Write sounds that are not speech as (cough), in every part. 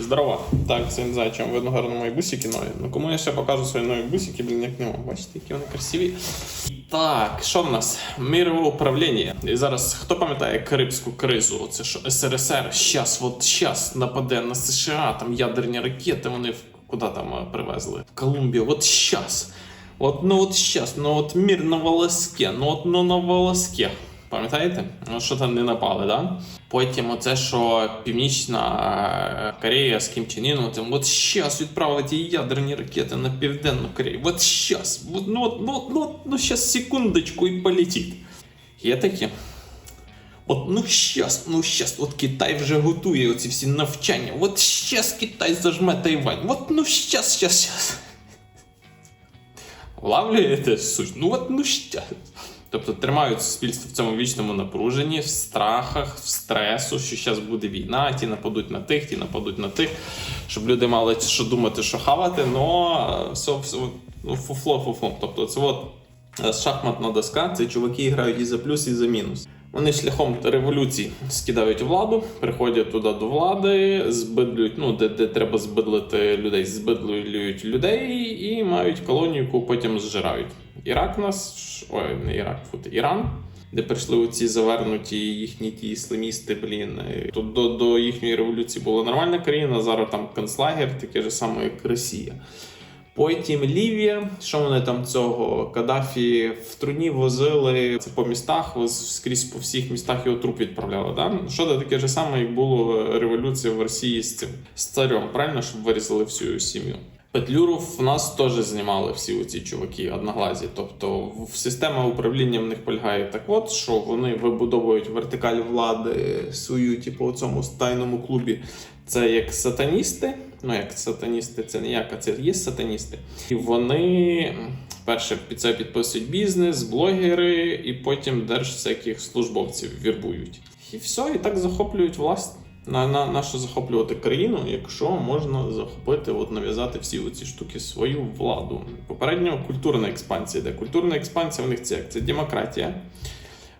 Здорово. Так, це не знаю, чим видно гарно мої бусики нові. Ну кому я ще покажу свої нові бусики, блін, як не. Бачите, які вони красиві. Так, що в нас? Мирове управління. І зараз хто пам'ятає Карибську кризу? Це що СРСР щас, от щас нападе на США, там ядерні ракети, вони куди там е, привезли? В Колумбію, от щас. От ну от щас, ну от мір на волоске, ну от ну на волоске. Пам'ятаєте? Ну що там не напали, да? Потім оце, що Північна е, Корея з Кім Чен Іном, там, от щас відправити ядерні ракети на Південну Корею. От щас. От, ну, ну, ну, ну щас секундочку і полетить. Є такі? От ну щас, ну щас, от Китай вже готує оці всі навчання. От щас Китай зажме Тайвань. От ну щас, щас, щас. Влавлюєте суть? Ну от ну щас. Тобто тримають суспільство в цьому вічному напруженні, в страхах, в стресу, що зараз буде війна, ті нападуть на тих, ті нападуть на тих, щоб люди мали що думати, що хавати, но все, все ну, фуфло, фуфло. Тобто це от е, шахматна доска, це чуваки грають і за плюс, і за мінус. Вони шляхом революції скидають владу, приходять туди до влади, збидлюють, ну де, де треба збидлити людей, збидлюють людей і мають колонію, яку потім зжирають. Ірак нас, ой, не Ірак, фут, Іран, де прийшли оці завернуті їхні ті ісламісти, блін. е, Тут до, до їхньої революції була нормальна країна, зараз там концлагер, таке ж саме, як Росія. Потім Лівія, що вони там цього Каддафі в труні возили це по містах, скрізь по всіх містах його труп відправляли. Да? Що це таке ж саме, як було революція в Росії з цим з царем, правильно, щоб вирізали всю сім'ю. Петлюров в нас теж знімали всі оці чуваки одноглазі. Тобто в система управління в них полягає так, от що вони вибудовують вертикаль влади свою, типу, у цьому тайному клубі. Це як сатаністи. Ну, як сатаністи, це не як, а це є сатаністи. І вони перше під це підписують бізнес, блогери, і потім держ всяких службовців вірбують. І все, і так захоплюють власть. На, на, на що захоплювати країну, якщо можна захопити, от нав'язати всі ці штуки свою владу. Попередньо культурна експансія, де культурна експансія в них це як? Це демократія,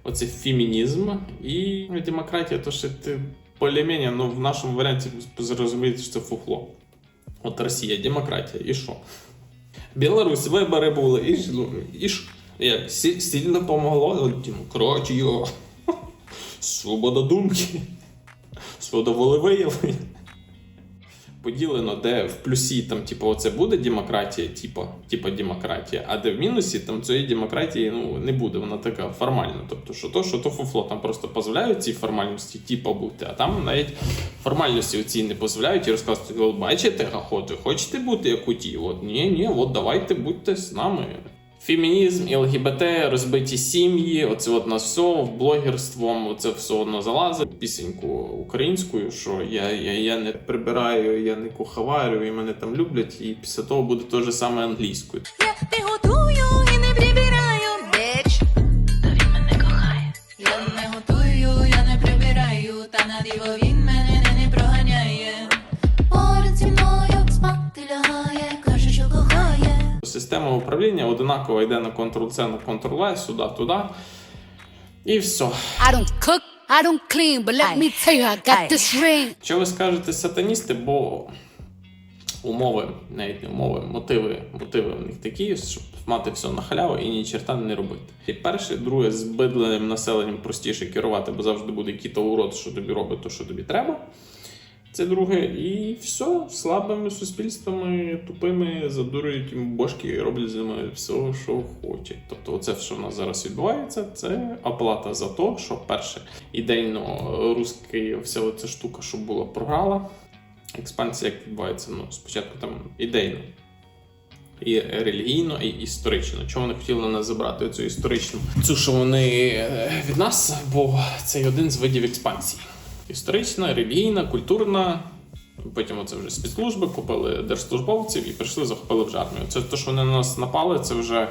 оце фемінізм і демократія, то що ти полімення, ну в нашому варіанті зрозумієте, що це фуфло. От Росія, демократія, і що? Білорусь, вибори були, і ну, і як сильно помогло, демократія, (laughs) свобода думки, свобода волевиявлення. (laughs) Поділено, де в плюсі там, типу, оце буде демократія, типу, типу демократія, а де в мінусі там цієї демократії ну, не буде, вона така формальна. Тобто, що то, що то фуфло, там просто дозволяють ці формальності, типу, бути, а там навіть формальності оці не дозволяють і розказують, бачите, охоту, хочете бути як у ті? От ні, ні, от давайте будьте з нами. Фемінізм ЛГБТ, розбиті сім'ї, оце от нас все в блогерством, оце все одно залазить. Пісеньку українською, що я, я, я не прибираю, я не куховарю, і мене там люблять, і після того буде те ж саме англійською. Я не готую і не прибираю, біч. Та він мене кохає. Я не готую, я не прибираю, та на диво він управління одинаково йде на Ctrl-C, на Ctrl-V, сюди, туди. І все. I don't cook, I don't clean, but let me tell you, I got this ring. Що ви скажете сатаністи, бо умови, навіть не умови, мотиви, мотиви в них такі, щоб мати все на халяву і ні черта не робити. І перше, друге, з бидленим населенням простіше керувати, бо завжди буде який-то урод, що тобі робить, то що тобі треба. Це друге, і все, слабими суспільствами, тупими задурюють їм бошки і роблять з ними все, що хочуть. Тобто, оце, що в нас зараз відбувається, це оплата за те, що перше ідейно русський вся ця штука, що була програла. Експансія як відбувається ну, спочатку там ідейно. І релігійно, і історично. Чого вони хотіли нас забрати цю історичну? Цю, що вони е, від нас, бо це один з видів експансії. Історична, релігійна, культурна. Потім оце вже спецслужби, купили держслужбовців і прийшли, захопили вже армію. Це те, що вони на нас напали, це вже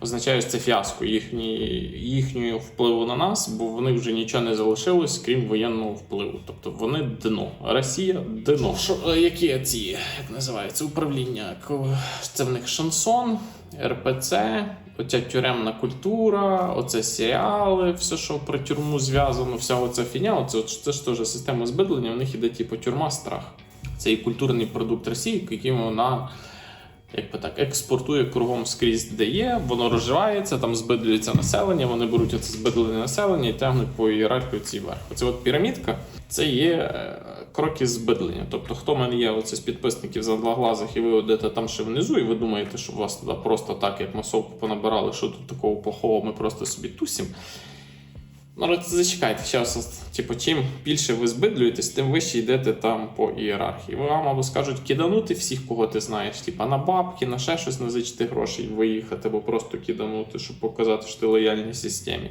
означає це фіаско їхні, їхнього впливу на нас, бо в них вже нічого не залишилось, крім воєнного впливу. Тобто вони дно. Росія дно. Що, е, які ці, як називається, управління? Це в них шансон, РПЦ, оця тюремна культура, оце серіали, все, що про тюрму зв'язано, вся оця фіня, оце, це ж теж система збидлення, в них іде типу тюрма страх. Це і культурний продукт Росії, який вона як би так, експортує кругом скрізь, де є, воно розживається, там збидлюється населення, вони беруть оце збидлене населення і тягнуть по ієрархію ці вверх. Оце от пірамідка це є е, кроки збидлення. Тобто, хто в мене є оце з підписників за два глазах, і ви йдете там ще внизу, і ви думаєте, що у вас туди просто так, як масовку понабирали, що тут такого плохого, ми просто собі тусім. Ну, зачекайте, зараз, типу, чим більше ви збидлюєтесь, тим вище йдете там по ієрархії. Вам або скажуть киданути всіх, кого ти знаєш, типа на бабки, на ще щось не зачти грошей виїхати, або просто киданути, щоб показати, що ти лояльній системі.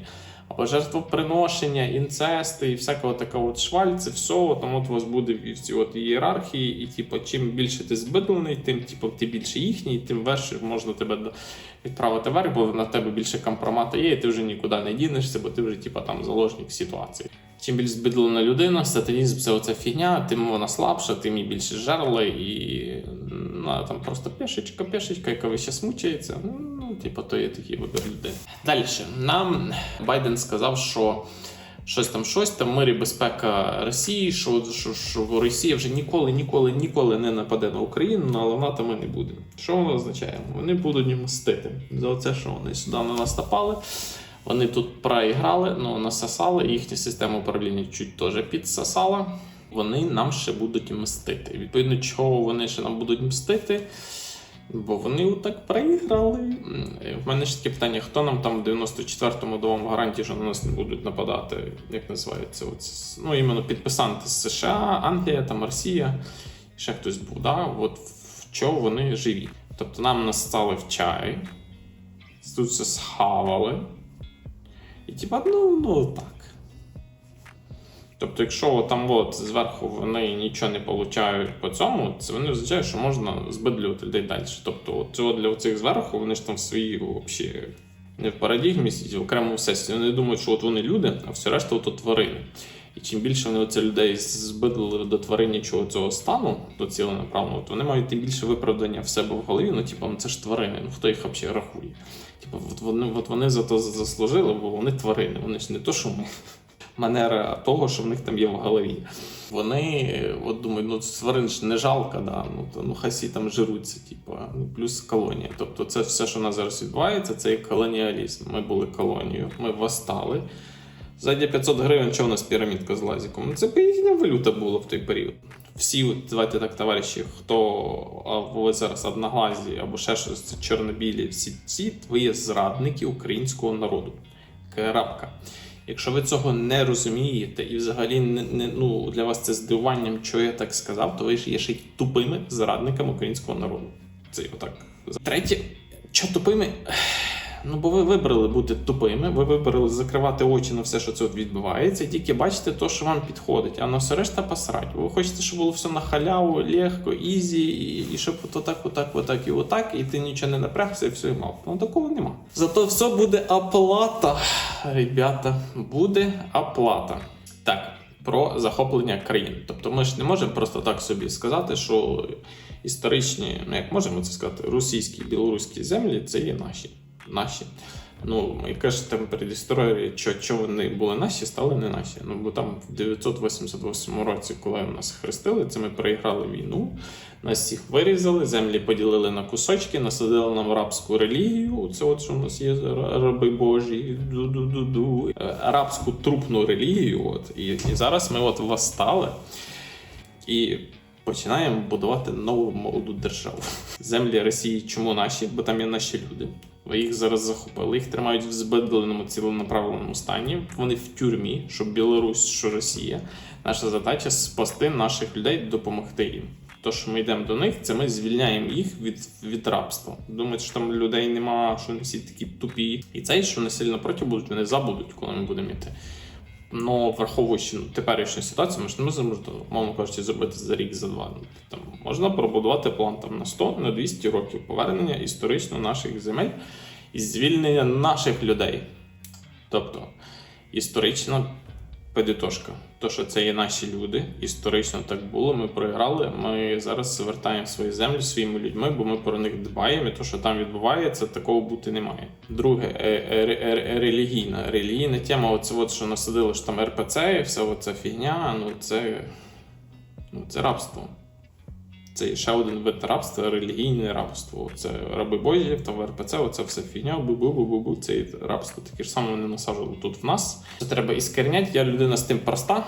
Жертвоприношення, інцести і всякого такого от шваль, це все, там от у вас буде в цій от ієрархії, і типу, чим більше ти збидлений, тим типу, ти більше їхній, тим верше можна тебе відправити вверх, бо на тебе більше компромата є, і ти вже нікуди не дінешся, бо ти вже типу, там заложник ситуації. Чим більш збидлена людина, сатанізм це оця фігня, тим вона слабша, тим і більше жерли, і ну, там просто пешечка, пешечка, яка вище смучається. Типу, то є такий вибір людини. Далі нам Байден сказав, що. Щось там, щось там, мир і безпека Росії, що, що, що Росія вже ніколи, ніколи, ніколи не нападе на Україну, але НАТО ми не будемо. Що воно означає? Вони будуть мстити за це, що вони сюди на нас напали. Вони тут проіграли, ну насосали, їхня система управління чуть теж підсосала. Вони нам ще будуть мстити. Відповідно, чого вони ще нам будуть мстити? Бо вони отак проіграли. В мене ще таке питання: хто нам там в 94-му давав гарантії, що на нас не будуть нападати? Як називається? Оце, ну, іменно підписанти з США, Англія, там Росія, ще хтось був. Да? От в чому вони живі? Тобто нам настали в чай, тут все схавали. І типа, ну, ну так. Тобто, якщо там от зверху вони нічого не получають по цьому, це вони означає, що можна збидлювати людей далі. Тобто, от цього для цих зверху вони ж там в своїй взагалі не в парадігмі в окремому сесії. Вони думають, що от вони люди, а все решта от тварини. І чим більше вони оце людей збидлили до твариннячого цього стану, до ціленаправного, то вони мають тим більше виправдання в себе в голові. Ну, типу, ну це ж тварини, ну хто їх взагалі рахує? Типу, от вони, от вони за то заслужили, бо вони тварини, вони ж не то, що ми манера того, що в них там є в голові. Вони от думають, ну тварин ж не жалко, да? ну, то, ну хай всі там жируться, типу, ну, плюс колонія. Тобто це все, що у нас зараз відбувається, це є колоніалізм. Ми були колонією, ми восстали. Ззаді 500 гривень, що у нас пірамідка з лазіком? Ну, Це їхня валюта була в той період. Всі, давайте так, товариші, хто або зараз одноглазі, або ще щось це чорнобілі, всі ці є зрадники українського народу. Крапка. Якщо ви цього не розумієте і взагалі не, не ну для вас це здивуванням, що я так сказав, то ви ж є ще й тупими зрадниками українського народу. Це отак. Третє, що тупими? Ну, бо ви вибрали бути тупими, ви вибрали закривати очі на все, що це відбувається, і тільки бачите те, що вам підходить, а на все решта посрать. Ви хочете, щоб було все на халяву, легко, ізі, і, і щоб от отак, отак, отак і отак, і ти нічого не напрягся, і все і мав. Ну такого нема. Зато все буде оплата, ребята, буде оплата. Так. Про захоплення країн. Тобто ми ж не можемо просто так собі сказати, що історичні, ну як можемо це сказати, російські білоруські землі це є наші. Наші. Ну, яка ж там передісторія, що, вони були наші, стали не наші. Ну, бо там в 988 році, коли нас хрестили, це ми переіграли війну, нас всіх вирізали, землі поділили на кусочки, насадили нам арабську релігію. Це от що в нас є раби Божі, ду-ду-ду-ду. Е, арабську трупну релігію. От. І, і зараз ми от восстали і починаємо будувати нову молоду державу. Землі Росії чому наші? Бо там є наші люди. Їх зараз захопили, їх тримають в збедленому ціленаправленому стані. Вони в тюрмі, що Білорусь, що Росія. Наша задача спасти наших людей, допомогти їм. То, що ми йдемо до них, це ми звільняємо їх від, від рабства. Думають, що там людей нема, що вони всі такі тупі. І цей, що вони сильно проти будуть, вони забудуть, коли ми будемо йти. Ну, враховуючи ну, теперішню ситуацію, ми ж не можемо, мовно кажучи, зробити за рік, за два. Ну, Там можна пробудувати план там на 100, на 200 років повернення історично наших земель і звільнення наших людей. Тобто історична підітожка. То, що це є наші люди, історично так було. Ми програли. Ми зараз звертаємо свої землі своїми людьми, бо ми про них дбаємо. І то, що там відбувається, такого бути немає. Друге, е- е- релігійна. Релігійна тема, оце от, що насадили, що там РПЦ і все оця фігня, ну це, ну це рабство. Це ще один вид рабства, релігійне рабство. Це раби Божі, та в РПЦ, оце все фігня, бу-бу-бу-бу-бу. Це рабство таке ж саме вони насаджували тут в нас. Це треба іскорінять. Я людина з тим проста.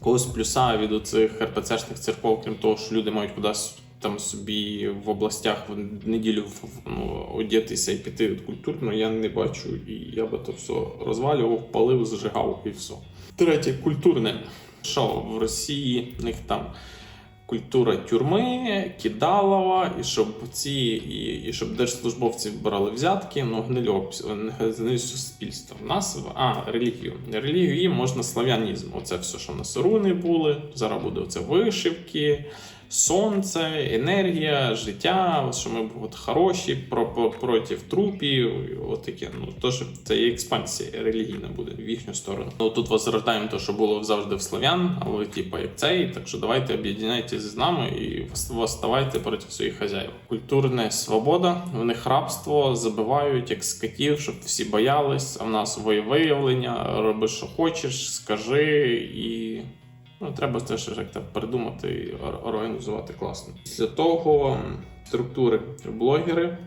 Когось плюса від оцих РПЦшних церков, крім того, що люди мають кудись там собі в областях в неділю ну, одягтися і піти культурно, я не бачу. І я би то все розвалював, палив, зжигав і все. Третє культурне. Що в Росії в них там культура тюрми, кидалова, і щоб ці, і, і щоб держслужбовці брали взятки, ну гнилі обс- гнилі суспільство. В нас а релігію. Релігію можна слав'янізм. Оце все, що на соруни були. Зараз буде оце вишивки. Сонце, енергія, життя, що ми от хороші про, про, проти трупів, от таке. Ну тож це є експансія релігійна буде в їхню сторону. Ну тут возрождаємо те, що було завжди в славян, а ви типа як цей. Так що давайте об'єднайтеся з нами і восставайте проти своїх хазяїв. Культурна свобода, в них рабство забивають як скотів, щоб всі боялись. А в нас воєвиявлення, роби, що хочеш, скажи і. Ну, треба теж як так придумати і організувати класно. Після того структури блогери,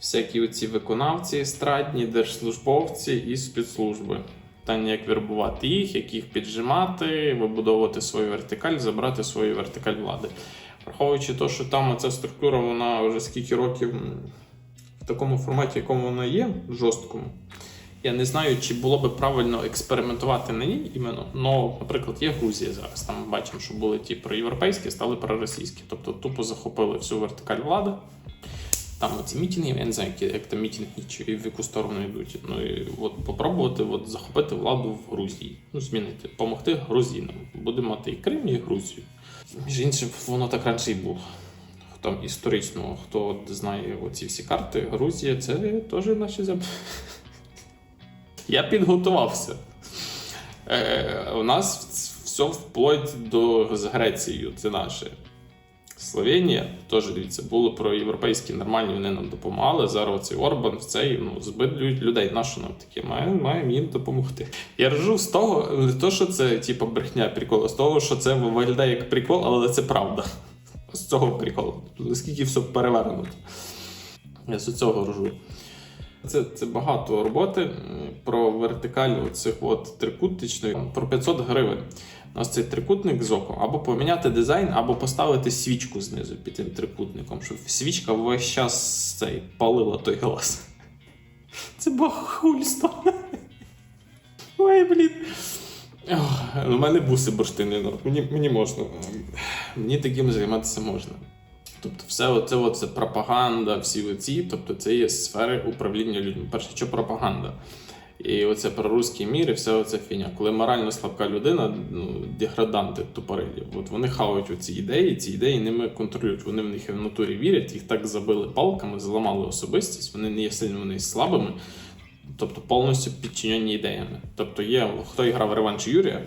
всякі оці виконавці естрадні, держслужбовці і спецслужби. Питання, як вербувати їх, як їх піджимати, вибудовувати свою вертикаль, забрати свою вертикаль влади. Враховуючи те, що там ця структура, вона вже скільки років в такому форматі, якому вона є, жорсткому. Я не знаю, чи було би правильно експериментувати на ній іменно. Но, наприклад, є Грузія зараз. Там бачимо, що були ті проєвропейські, стали проросійські. Тобто тупо захопили всю вертикаль влади. Там оці мітинги, я не знаю, які, як там мітинги чи в яку сторону йдуть. Ну і от попробувати от, захопити владу в Грузії. Ну, змінити, допомогти грузинам. Будемо мати і Крим, і Грузію. Між іншим, воно так раніше і було. Хто історично, хто знає оці всі карти, Грузія це теж наші землі. (laughs) Я підготувався. Е, у нас все вплоть до з Грецією, це наше. Словенія, теж дивіться, було про європейські нормальні, вони нам допомагали. Зараз цей Орбан в цей ну, збидлюють людей. Нащо нам таке? Маємо, маємо їм допомогти. Я ржу з того, не то, що це типу, брехня прикол, а з того, що це виглядає як прикол, але це правда. З цього приколу. Наскільки все перевернуто. Я з цього ржу. Це, це багато роботи про вертикаль оцих от трикутничної про 500 гривень. У нас цей трикутник з оком або поміняти дизайн, або поставити свічку знизу під тим трикутником, щоб свічка весь час цей палила той глаз. Це бахульство. Ой, блін. У мене буси бурштини, ну, мені, мені можна. Мені таким займатися можна. Тобто, все оце, оце пропаганда, всі оці, тобто це є сфери управління людьми. Перше, що пропаганда. І оце про русський мір і все оце фіня. Коли морально слабка людина, ну, деграданти тупорилі, от вони хавають оці ідеї, ці ідеї ними контролюють. Вони в них в натурі вірять, їх так забили палками, зламали особистість, вони не є сильними, вони є слабими, тобто повністю підчинені ідеями. Тобто є, хто грав реванш Юрія,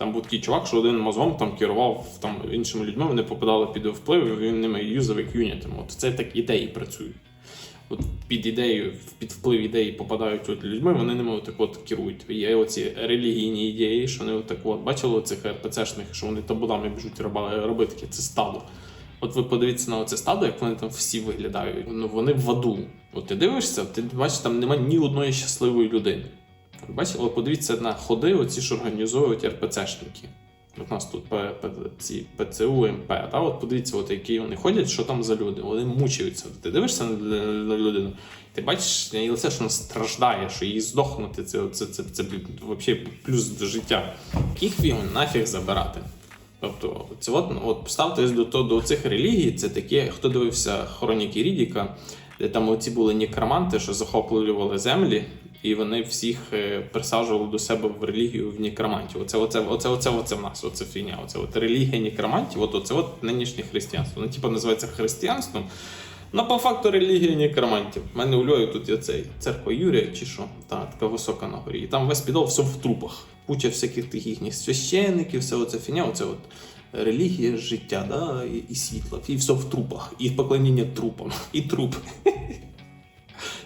там був такий чувак, що один мозгом там керував там, іншими людьми, вони попадали під вплив, він ними юзав як юнітами. От це так ідеї працюють. От під ідею, під вплив ідеї попадають от людьми, вони ними отак от керують. Є оці релігійні ідеї, що вони отак от бачили цих РПЦшних, що вони табунами біжуть робити таке, це стадо. От ви подивіться на оце стадо, як вони там всі виглядають. Ну вони в аду. От ти дивишся, ти бачиш, там немає ні одної щасливої людини. Бачите, але подивіться на ходи, оці ж організовують РПЦшники. От у нас тут ці ПЦУ, МП, та от подивіться, от які вони ходять, що там за люди. Вони мучаються. Ти дивишся на, людину, ти бачиш її лице, що вона страждає, що їй здохнути. Це, це, це, це, взагалі плюс до життя. Яких фільм нафіг забирати? Тобто, це от, от ставтесь до, до, до цих релігій, це таке, хто дивився хроніки Рідіка, де там оці були некроманти, що захоплювали землі, і вони всіх е, присаджували до себе в релігію в некромантів. Оце, оце, оце, оце, оце в нас, оце фігня. Оце от релігія некромантів, от оце от нинішнє християнство. Воно типу називається християнством. Ну, по факту релігія некромантів. У мене у Львові тут є цей церква Юрія чи що, та, така висока на горі. І там весь підол все в трупах. Куча всяких таких їхніх священників, все оце фіня, оце от релігія життя, да, і, і світла. І все в трупах. І поклоніння трупам. І трупи. (laughs)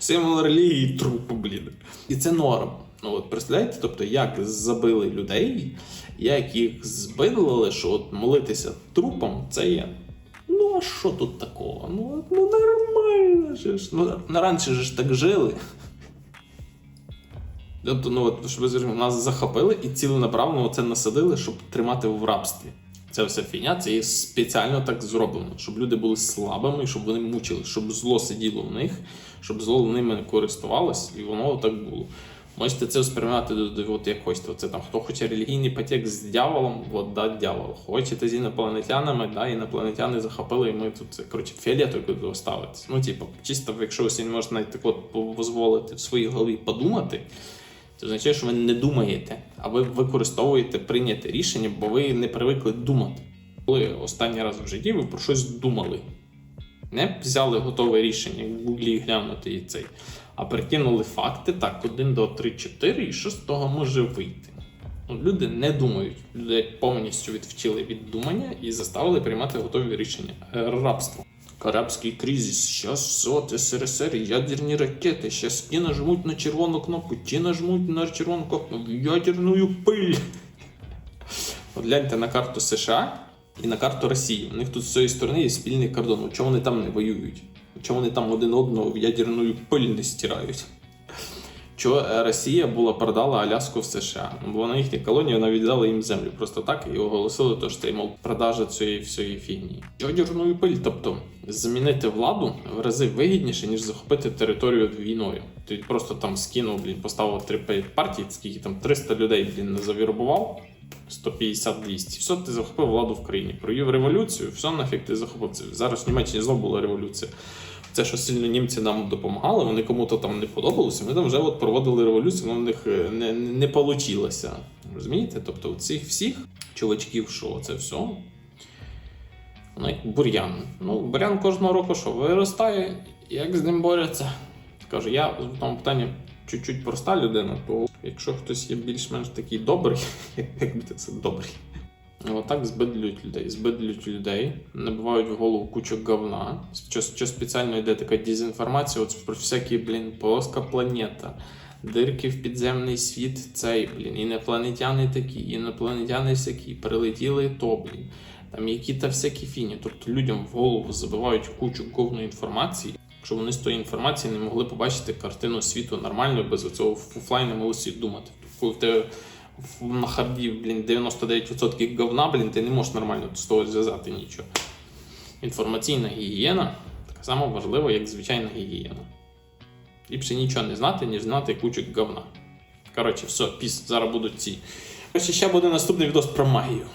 Символ релігії труп, блін. І це норм. Ну от представляєте, тобто, як забили людей, як їх збилили, що от молитися трупам, це є. Ну, а що тут такого? Ну, ну нормально же ж. Ну, ну раніше ж так жили. Тобто, ну от, щоб ви зрозуміли, нас захопили і ціленаправленно це насадили, щоб тримати в рабстві. Ця вся фігня, це є спеціально так зроблено, щоб люди були слабими, щоб вони мучили, щоб зло сиділо в них, щоб зло ними користувалось, і воно так було. Можете це сприймати до, от як хочете. Це там хто хоче релігійний потік з дьяволом, от да, дьявол. Хочете з інопланетянами, да, інопланетяни захопили, і ми тут це коротше фіолетовку ставити. Ну, типу, чисто, якщо ви не можете навіть так от дозволити в своїй голові подумати, це означає, що ви не думаєте, а ви використовуєте прийняте рішення, бо ви не привикли думати. Коли останній раз в житті ви про щось думали. Не взяли готове рішення в гуглі глянути і цей, а прикинули факти так, 1, 2, 3, 4, і що з того може вийти. Ну, люди не думають, люди повністю відвчили від думання і заставили приймати готові рішення. Е, Рабство. Карабський кризис, щас СОТ, СРСР, ядерні ракети, щас ті нажмуть на червону кнопку, ті нажмуть на червону кнопку ядерну пиль. От гляньте на карту США і на карту Росії. У них тут з цієї сторони є спільний кордон. У Чому вони там не воюють? Чому вони там один одного в ядерну пиль не стирають? Чого е, Росія була продала Аляску в США? Бо вона їхня колонія, вона віддала їм землю просто так і оголосили, то, що це мов продажа цієї всієї фігні. Ядерну пиль, тобто замінити владу в рази вигідніше, ніж захопити територію війною. Ти просто там скинув, блін, поставив три партії, скільки там 300 людей, блін, завірбував. 150-200. Все, ти захопив владу в країні. Провів революцію, все нафіг ти захопив. Зараз в Німеччині знову була революція. Це, що сильно німці нам допомагали, вони кому-то там не подобалося. Ми там вже от проводили революцію, але в них е, не, не вийшло. Розумієте? Тобто, у цих всіх чувачків, що це все. Воно як бур'ян. Ну, бур'ян кожного року що виростає, як з ним борються. Кажу, я в тому питанні чуть-чуть проста людина, то якщо хтось є більш-менш такий добрий, (laughs) як би це добрий. Отак збидлюють людей. Збидлюють людей, набивають в голову кучу говна. Що, спеціально йде така дезінформація, от про всякі, блін, плоска планета, дирки в підземний світ, цей, блін, інопланетяни такі, інопланетяни всякі, прилетіли то, блін. Там які-то всякі фіні. Тобто людям в голову забивають кучу говної інформації, щоб вони з тої інформації не могли побачити картину світу нормально, без оцього могли собі думати. Тобто, коли в тебе на харді, блін, 99% говна, блін, ти не можеш нормально з того зв'язати нічого. Інформаційна гігієна така само важлива, як звичайна гігієна. Ліпше нічого не знати, ніж знати кучу говна. Коротше, все, піс, зараз будуть ці. Коротше, ще буде наступний відос про магію.